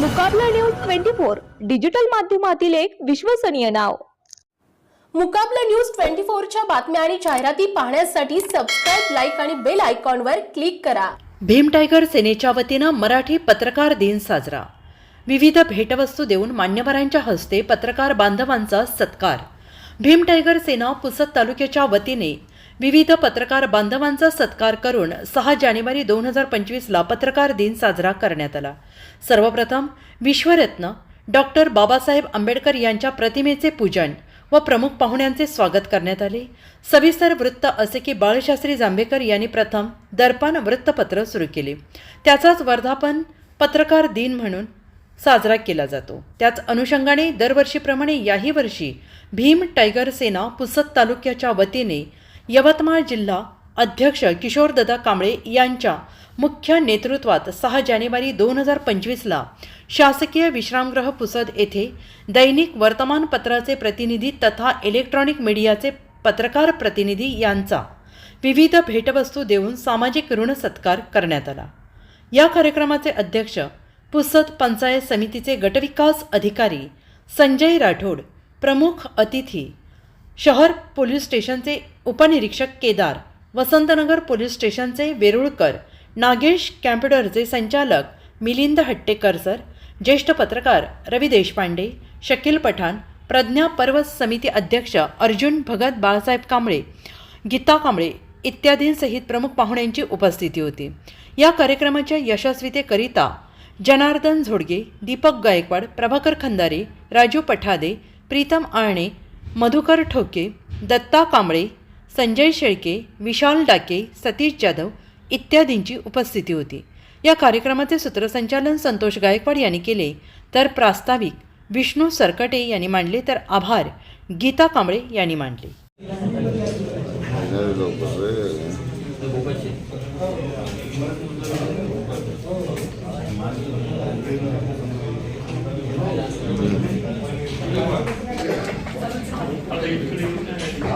Mukabla news twenty four digital माध्यमातील एक विश्वसनीय नाव. मुकाबला न्यूज ट्वेंटी फोरच्या बातम्या आणि जाहिराती पाहण्यासाठी सबस्क्राईब लाईक आणि बेल आयकॉनवर क्लिक करा. भीम टायगर सेनेच्या वतीनं मराठी पत्रकार दिन साजरा. विविध भेटवस्तू देऊन मान्यवरांच्या हस्ते पत्रकार बांधवांचा सत्कार. भीम टायगर सेना पुसद तालुक्याच्या वतीने विविध पत्रकार बांधवांचा सत्कार करून सहा जानेवारी दोन हजार पंचवीसला पत्रकार दिन साजरा करण्यात आला. सर्वप्रथम विश्वरत्न डॉक्टर बाबासाहेब आंबेडकर यांच्या प्रतिमेचे पूजन व प्रमुख पाहुण्यांचे स्वागत करण्यात आले. सविस्तर वृत्त असे की बाळशास्त्री जांभेकर यांनी प्रथम दर्पण वृत्तपत्र सुरू केले. त्याचाच वर्धापन पत्रकार दिन म्हणून साजरा केला जातो. त्याच अनुषंगाने दरवर्षीप्रमाणे याही वर्षी भीम टायगर सेना पुसद तालुक्याच्या वतीने यवतमाळ जिल्हा अध्यक्ष किशोरदादा कांबळे यांच्या मुख्य नेतृत्वात सहा जानेवारी दोन हजार पंचवीसला शासकीय विश्रामगृह पुसद येथे दैनिक वर्तमानपत्राचे प्रतिनिधी तथा इलेक्ट्रॉनिक मीडियाचे पत्रकार प्रतिनिधी यांचा विविध भेटवस्तू देऊन सामाजिक ऋण सत्कार करण्यात आला. या कार्यक्रमाचे अध्यक्ष पुसद पंचायत समितीचे गटविकास अधिकारी संजय राठोड प्रमुख अतिथी शहर पोलीस स्टेशनचे उपनिरीक्षक केदार वसंतनगर पोलीस स्टेशनचे वेरुळकर नागेश कॅम्प्युटरचे संचालक मिलिंद हट्टेकर सर ज्येष्ठ पत्रकार रवी देशपांडे शकील पठाण प्रज्ञा पर्व समिती अध्यक्ष अर्जुन भगत बाळासाहेब कांबळे गीता कांबळे इत्यादींसहित प्रमुख पाहुण्यांची उपस्थिती होती. या कार्यक्रमाच्या यशस्वीतेकरिता जनार्दन झोडगे दीपक गायकवाड प्रभाकर खंदारे राजू पठादे प्रीतम आळणे मधुकर ठोके दत्ता कांबळे संजय शेळके विशाल डाके सतीश जाधव इत्यादींची उपस्थिती होती. या कार्यक्रमाचे सूत्रसंचालन संतोष गायकवाड यांनी केले. तर प्रास्ताविक विष्णू सरकटे यांनी मांडले. तर आभार गीता कांबळे यांनी मांडले.